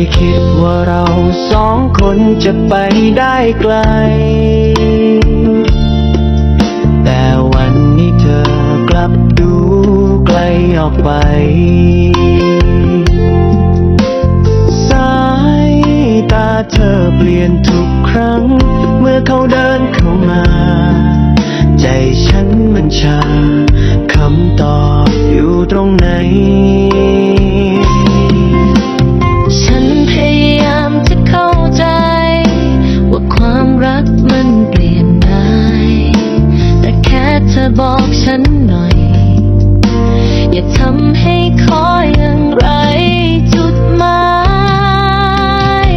ยคิดว่าเราสองคนจะไปได้ไกล แต่วันนี้เธอกลับดูไกลออกไป สายตาเธอเปลี่ยนทุกครั้ง เมื่อเขาเดินเข้ามา ใจฉันมันชาคำตอบอยู่ตรงไหน อบอกฉันหน่อย อย่าทำให้คอยอย่างไรจุดหมาย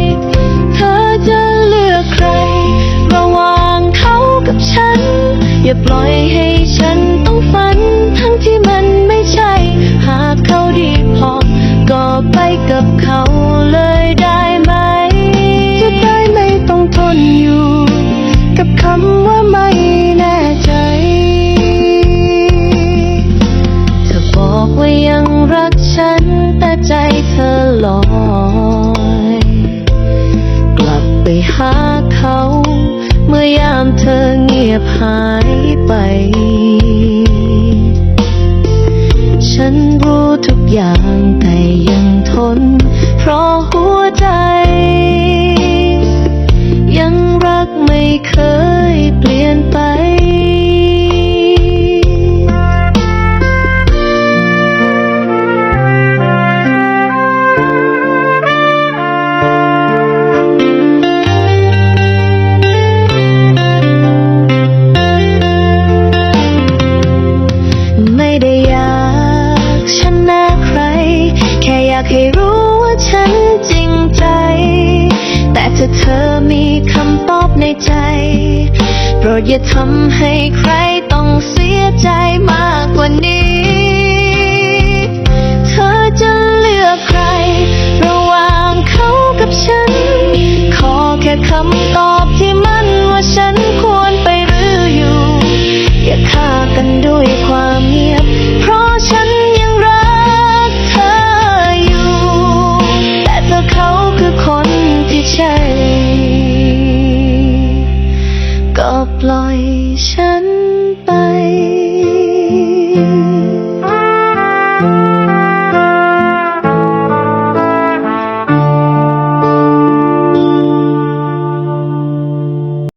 เธอจะเลือกใคร ระหว่างเขากับฉัน อย่าปล่อยให้ รักฉันแต่ใจเธอลอย กลับไปหาเขา เมื่อยามเธอเงียบหายไป ฉันรู้ทุกอย่างแต่ยัง ให้รู้ว่าฉันจริงใจ แต่ถ้าเธอมีคำตอบในใจ โปรดอย่าทำให้ใครต้องเสียใจมากกว่านี้ เธอจะเลือกใคร ระหว่างเขากับฉัน ขอแค่คำตอบ